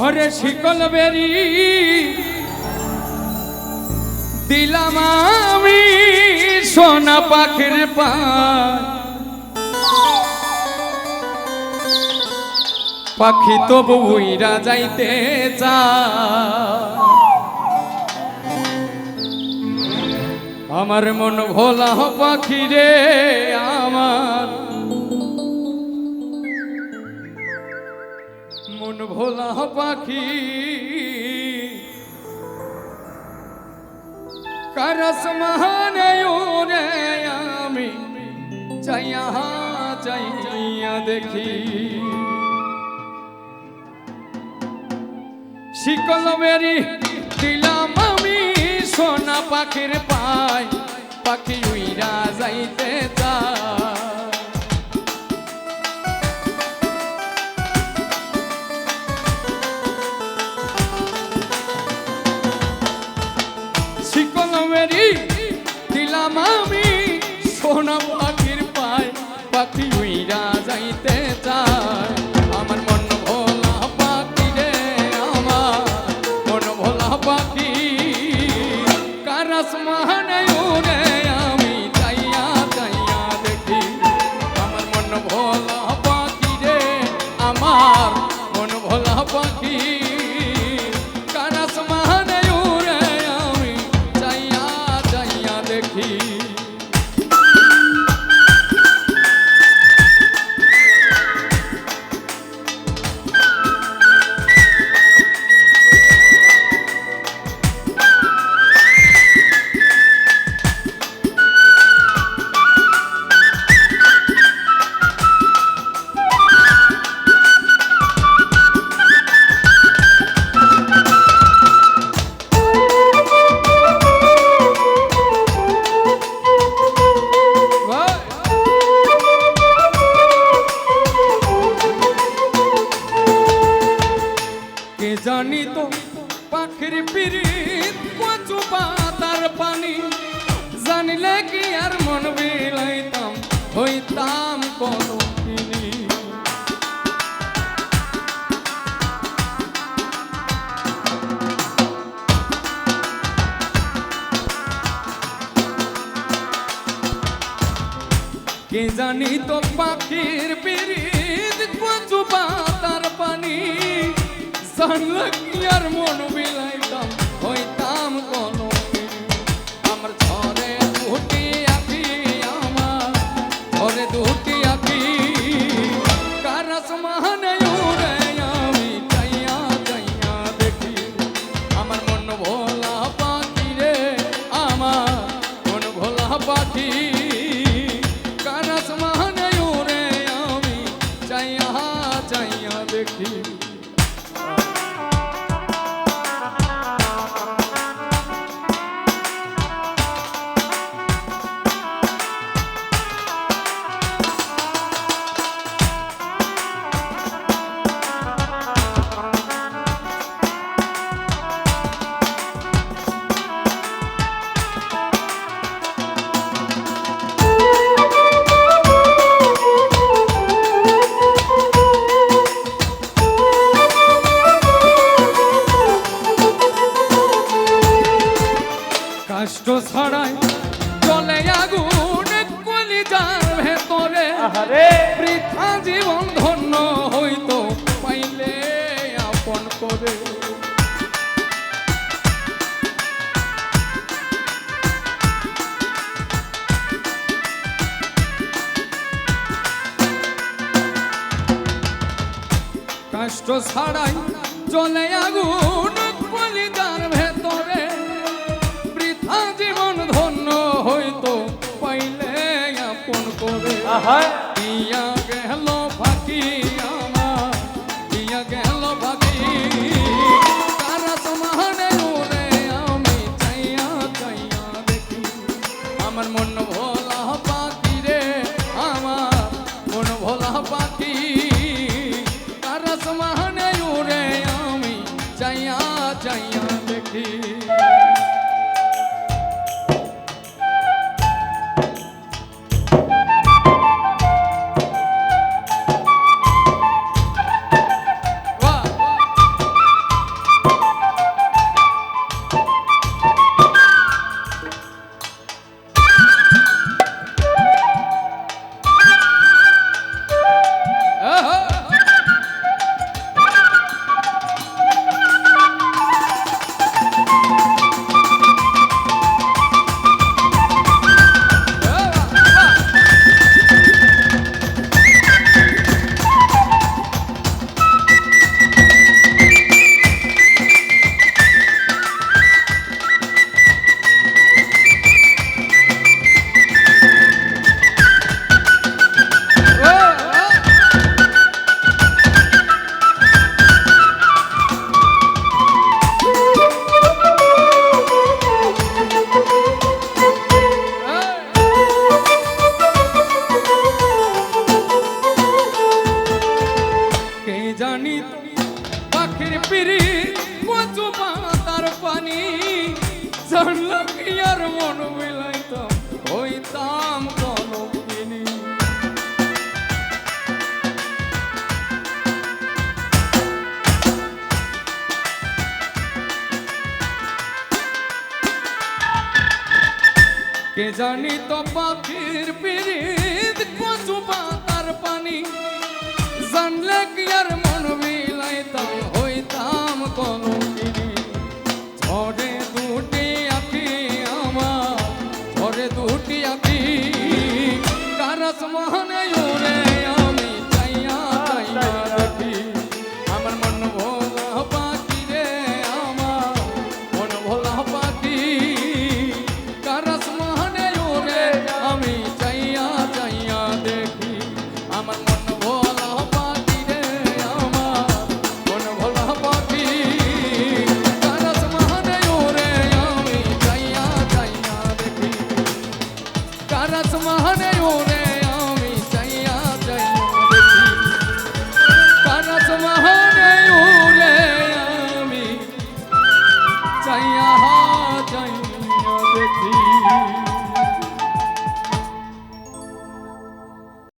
ওরে শিকল বেরি। দিলাম আমি সোনা পাখির পাখি তো বউইরা যাইতে চা আমার মন ভোলা পাখি রে ভোলা পাখি। করস মহানে আমি চাইয়া চাইয়া দেখি। শিকল মেরি দিলাম আমি, সোনা পাখির পাই পাখি উইরা যাইতে দিলাম আমি, সোনা পাখির পায়, পাখি উইরা যাইতে চায়। আমার মন ভোলা পাখি রে আমার, মন ভোলা পাখি। কারাস মাহানে কে পাখির পিরিত কচু পাতার পানি। জানিলে কি আর মন বিলাইতাম, হইতাম কোনো কে জানি তো পাখির পিরিত কি আর মন বিলাইতাম হইতাম কোনো আমার ঝরে দুটি আঁকি আমার ঝরে দুটি আঁকি। কারাস মাহানে আমি চাইয়া চাইয়া দেখি। আমার মন ভোলা পাখি রে আমার, মন ভোলা পাখি। কারাস মাহানে আমি চাইয়া চাইয়া দেখি। আহারে বৃথা জীবন ধন্য হইতো পাইলে আপন করে। কষ্ট ছাড়াই চলে আগুন কলিজার করে দিয়া গেল ফাঁকি আমার দিয়া গেল ফাঁকি। তারা সমানে উড়ে আমি চাইয়া চাইয়া দেখি। আমার মন ভোলা তোর মন মিলাইতাম হইতাম তনবিনী কে জানি তো পাখির পিড়িত পশু পাতার পানি, জানলে কি আর